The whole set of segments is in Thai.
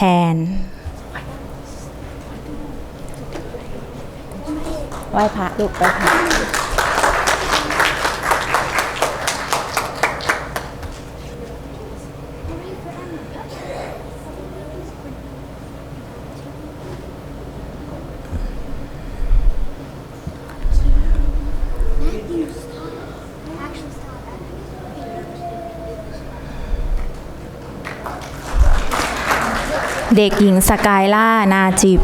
แทน ไหว้พระลูกไปค่ะ เด็กหญิงสกายล่านาจิบ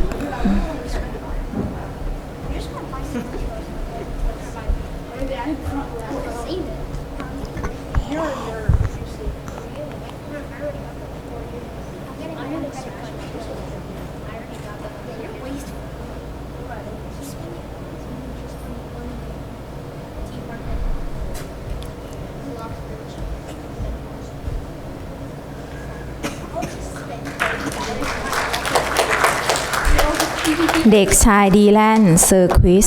เด็กชายดีแลนเซอร์ควิส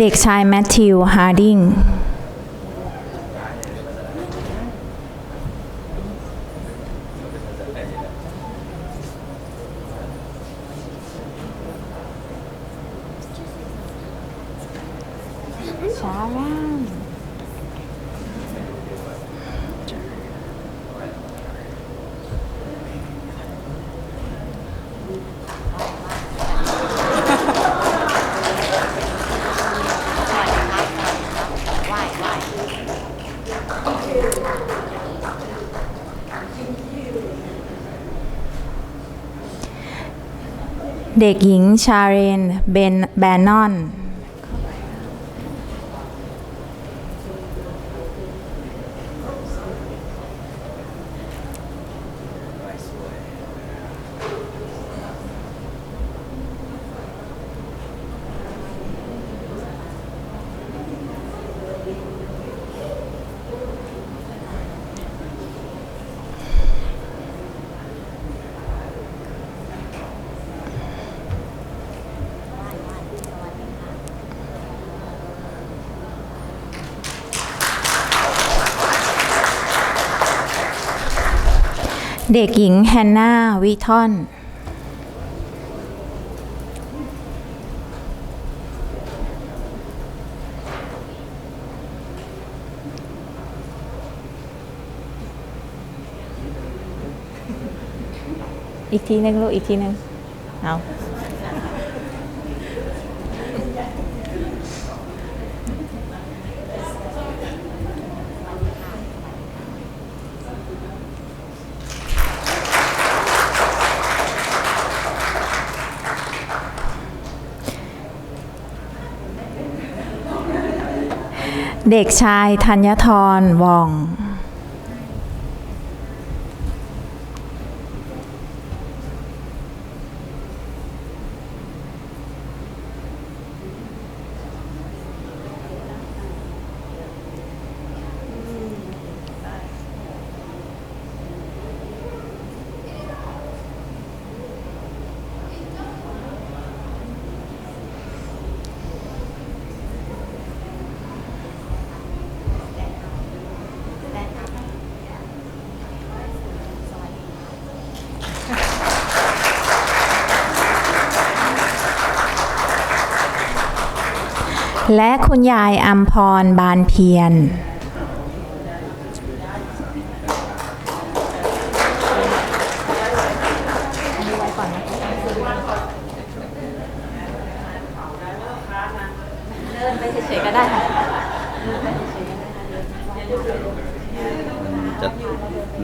เด็กชายแมทธิว ฮาร์ดิง ช้าว่าง เด็กหญิงชาเรน เบนแบนนอน เด็กหญิงแฮนนาวิทอน อีกทีนึงลูกอีกทีนึงเอา เด็กชายธัญทรวอง และคุณยายอัมพรบานเพียร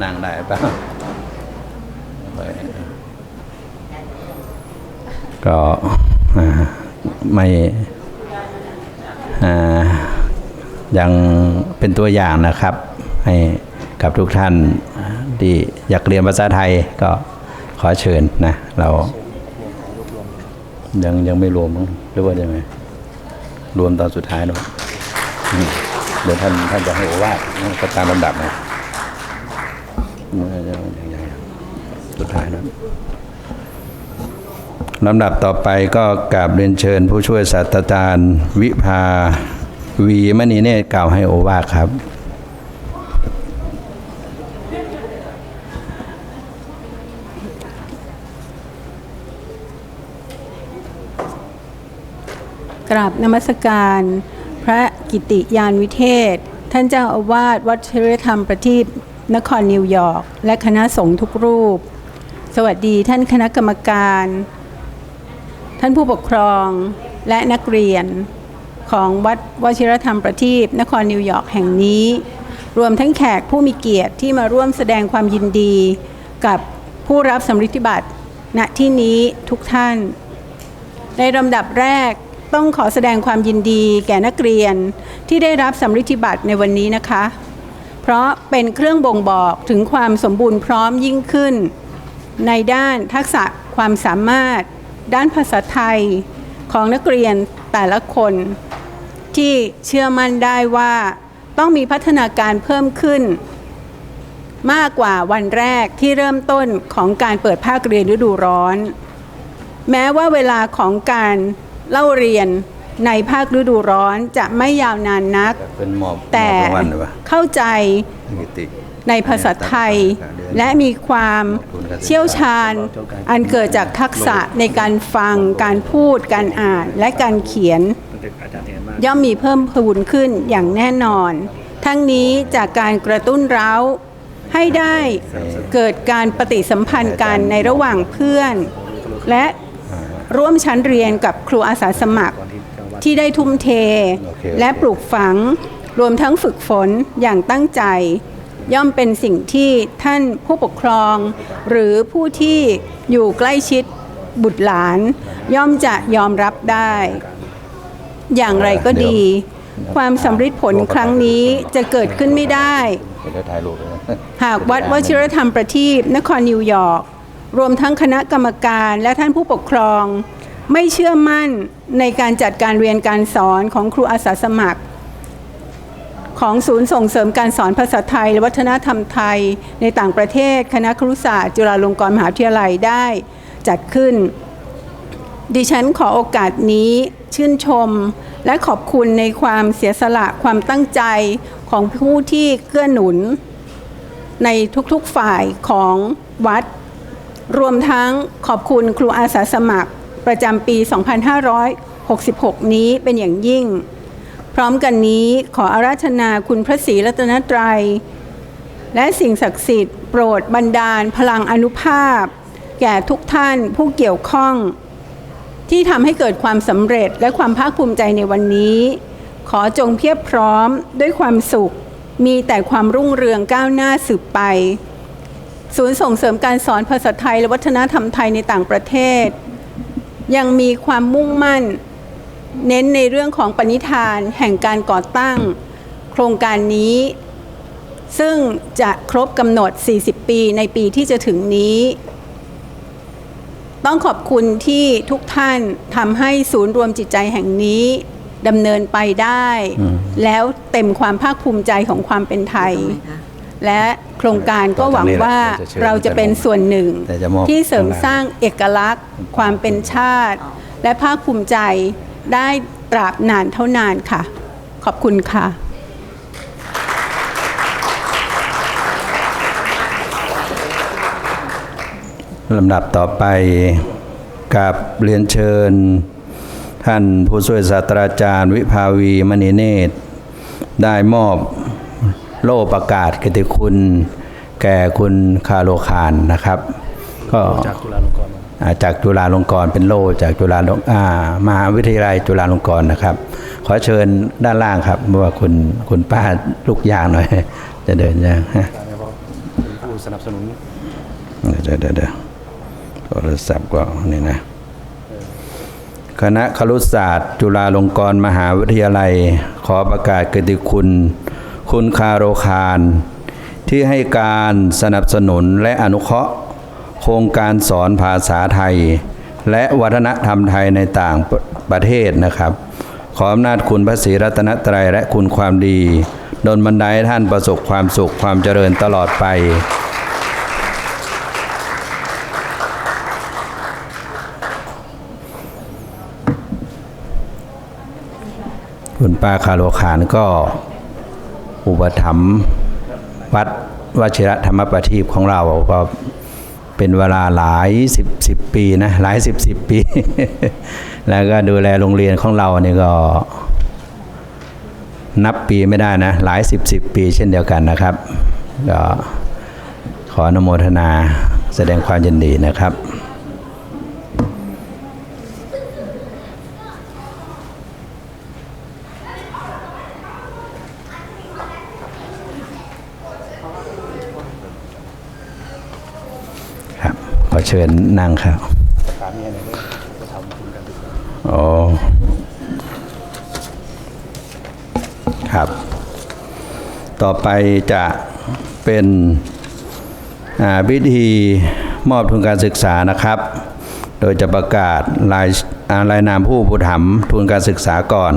นั่งได้ป่ะก็ไม่ ยังเป็นตัวอย่างนะครับ ให้กับทุกท่านที่อยากเรียนภาษาไทยก็ขอเชิญนะเรายังยังไม่รวมหรือว่ายังไงรวมตอนสุดท้ายเนอะอืมเดี๋ยวท่านท่านจะให้โอวาทก็ตามลำดับนะเมื่อยังยังยังยังสุดท้ายนะ ลำดับต่อไปก็กราบเรียนเชิญผู้ช่วยศาสตราจารย์ วิภาวีมณีเนตรกล่าวให้โอวาครับกราบนมัสการ พระกิติยานวิเทศ ท่านเจ้าอาวาสวัดเชรธรรมประทีปนครนิวยอร์ก และคณะสงฆ์ทุกรูป สวัสดีท่านคณะกรรมการ ท่านผู้ปกครองและนักเรียนของวัดวชิรธรรมประทีปนครนิวยอร์กแห่งนี้ รวมทั้งแขกผู้มีเกียรติที่มาร่วมแสดงความยินดี กับผู้รับสำริดบัตรณที่นี้ทุกท่าน ในลำดับแรกต้องขอแสดงความยินดีแก่นักเรียนที่ได้รับสำริดบัตรในวันนี้นะคะ เพราะเป็นเครื่องบ่งบอกถึงความสมบูรณ์พร้อมยิ่งขึ้น ในด้านทักษะความสามารถ ด้านภาษาไทยของนักเรียนแต่ละคน ที่เชื่อมั่นได้ว่าต้องมีพัฒนาการเพิ่มขึ้น มากกว่าวันแรกที่เริ่มต้นของการเปิดภาคเรียนฤดูร้อน แม้ว่าเวลาของการเล่าเรียนในภาคฤดูร้อนจะไม่ยาวนานนักเป็นหมอบแต่หมอบรางวัลหรือเปล่าเข้าใจกิติ ในภาษาไทย และมีความเชี่ยวชาญ อันเกิดจากทักษะในการฟัง การพูด การอ่าน และการเขียน ย่อมมีเพิ่มพูนขึ้นอย่างแน่นอน ทั้งนี้จากการกระตุ้นเร้า ให้ได้เกิดการปฏิสัมพันธ์กันในระหว่างเพื่อน และร่วมชั้นเรียนกับครูอาสาสมัครที่ได้ทุ่มเท และปลูกฝังรวมทั้งฝึกฝนอย่างตั้งใจ ย่อมเป็นสิ่งที่ท่านผู้ปกครอง หรือผู้ที่อยู่ใกล้ชิดบุตรหลาน ย่อมจะยอมรับได้ อย่างไรก็ดี ความสำเร็จผลครั้งนี้จะเกิดขึ้นไม่ได้ หากวัดวชิรธรรมประทีปนครนิวยอร์กรวมทั้งคณะกรรมการและท่านผู้ปกครอง ไม่เชื่อมั่นในการจัดการเรียนการสอนของครูอาสาสมัคร ของศูนย์ส่งเสริมการสอนภาษาไทย และวัฒนธรรมไทย ในต่างประเทศ คณะครุศาสตร์จุฬาลงกรณ์มหาวิทยาลัยได้จัดขึ้น ดิฉันขอโอกาสนี้ชื่นชม และขอบคุณในความเสียสละความตั้งใจของผู้ที่เกื้อหนุน ในทุกๆฝ่ายของวัด รวมทั้งขอบคุณครูอาสาสมัครประจำปี 2566 นี้เป็นอย่างยิ่ง พร้อมกันนี้ขออาราธนาคุณพระศรีรัตนตรัย และสิ่งศักดิ์สิทธิ์โปรดบันดาลพลังอนุภาพ แก่ทุกท่านผู้เกี่ยวข้อง ที่ทำให้เกิดความสำเร็จและความภาคภูมิใจในวันนี้ ขอจงเพียบพร้อมด้วยความสุข มีแต่ความรุ่งเรืองก้าวหน้าสืบไป ศูนย์ส่งเสริมการสอนภาษาไทยและวัฒนธรรมไทยในต่างประเทศ ยังมีความมุ่งมั่น เน้นในเรื่องของปณิธานแห่งการก่อตั้งโครงการนี้ ซึ่งจะครบกำหนด 40 ปีในปีที่จะถึงนี้ ต้องขอบคุณที่ทุกท่านทำให้ศูนย์รวมจิตใจแห่งนี้ดำเนินไปได้ แล้วเต็มความภาคภูมิใจของความเป็นไทย และโครงการก็หวังว่าเราจะเป็นส่วนหนึ่งแต่จะมอบที่เสริมสร้างเอกลักษณ์ ความเป็นชาติ และภาคภูมิใจ ได้ตราบนานเท่านานค่ะ ขอบคุณค่ะ ลำดับต่อไปกับเรียนเชิญ ท่านผู้ช่วยศาสตราจารย์วิภาวีมณีเนตร ได้มอบโล่ประกาศกิตติคุณ แก่คุณคาโลคารนะครับ ก็จากจุฬาลงกรณ์ จากจุฬาลงกรณ์เป็นโล่จากจุฬาลงอ่ามหาวิทยาลัยจุฬาลงกรณ์นะครับ ขอเชิญด้านล่างครับเพราะว่าคุณคุณป้าลูกยางหน่อย จะเดินยังฮะผู้สนับสนุนเดี๋ยวเดี๋ยวเดี๋ยวโทรศัพท์ก็นี่นะคณะครุศาสตร์ จุฬาลงกรณ์มหาวิทยาลัย ขอประกาศเกิตติคุณ คุณคาโรคาร ที่ให้การสนับสนุนและอนุเคราะห์ โครงการสอนภาษาไทย และวัฒนธรรมไทยในต่างประเทศนะครับ ขออำนาจคุณพระศรีรัตนตรัยและคุณความดีดลบันไดท่านประสบความสุขความเจริญตลอดไป คุณป้าคาโลคารก็อุปถัมภ์วัดวชิระธรรมประทีปของเราก็ เป็นเวลาหลายสิบสิบปีนะหลายสิบสิบปี แล้วก็ดูแลโรงเรียนของเราเนี่ก็ นับปีไม่ได้นะ หลายสิบสิบปีเช่นเดียวกันนะครับก็ขออนุโมทนาแสดงความยินดีนะครับ ครับขอเชิญนั่งครับโอ้ครับ ต่อไปจะเป็นอ่าพิธีมอบทุนการศึกษานะครับ โดยจะประกาศรายอ่ารายนามผู้ผู้ถมทุนการศึกษาก่อน